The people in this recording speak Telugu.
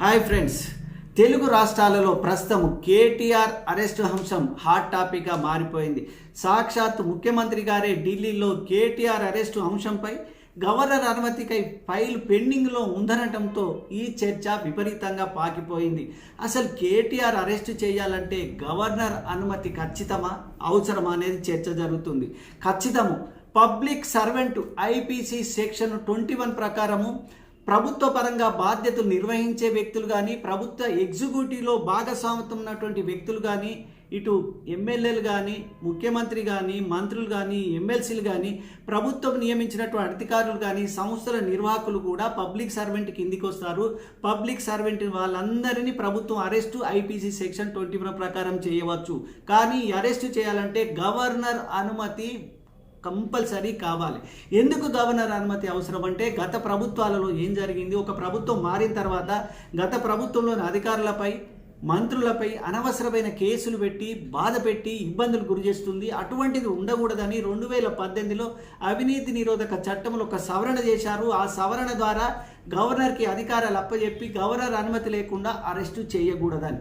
హాయ్ ఫ్రెండ్స్ తెలుగు రాష్ట్రాలలో ప్రస్తుతం కేటీఆర్ అరెస్టు అంశం హాట్ టాపిక్గా మారిపోయింది. సాక్షాత్ ముఖ్యమంత్రి గారే ఢిల్లీలో కేటీఆర్ అరెస్టు అంశంపై గవర్నర్ అనుమతికై ఫైల్ పెండింగ్లో ఉందనటంతో ఈ చర్చ విపరీతంగా పాకిపోయింది. అసలు కేటీఆర్ అరెస్టు చేయాలంటే గవర్నర్ అనుమతి ఖచ్చితమా? అవసరమా అనేది చర్చ జరుగుతుంది. ఖచ్చితము. Public servant IPC section twenty one ప్రకారము ప్రభుత్వ పరంగా బాధ్యతలు నిర్వహించే వ్యక్తులు కానీ ప్రభుత్వ ఎగ్జిక్యూటివ్లో భాగస్వామ్యం ఉన్నటువంటి వ్యక్తులు కానీ ఇటు ఎమ్మెల్యేలు కానీ ముఖ్యమంత్రి కానీ మంత్రులు కానీ ఎమ్మెల్సీలు కానీ ప్రభుత్వం నియమించినటువంటి అధికారులు కానీ సంస్థల నిర్వాహకులు కూడా పబ్లిక్ సర్వెంట్ కిందికి వస్తారు. పబ్లిక్ సర్వెంట్ వాళ్ళందరినీ ప్రభుత్వం అరెస్టు ఐపీసీ సెక్షన్ ట్వంటీ ప్రకారం చేయవచ్చు. కానీ అరెస్టు చేయాలంటే గవర్నర్ అనుమతి కంపల్సరీ కావాలి. ఎందుకు గవర్నర్ అనుమతి అవసరం అంటే గత ప్రభుత్వాలలో ఏం జరిగింది? ఒక ప్రభుత్వం మారిన తర్వాత గత ప్రభుత్వంలోని అధికారులపై మంత్రులపై అనవసరమైన కేసులు పెట్టి బాధ పెట్టి ఇబ్బందులు గురి చేస్తుంది. అటువంటిది ఉండకూడదని రెండు వేల పద్దెనిమిదిలో అవినీతి నిరోధక చట్టంలో ఒక సవరణ చేశారు. ఆ సవరణ ద్వారా గవర్నర్కి అధికారాలు అప్పచెప్పి గవర్నర్ అనుమతి లేకుండా అరెస్టు చేయకూడదని.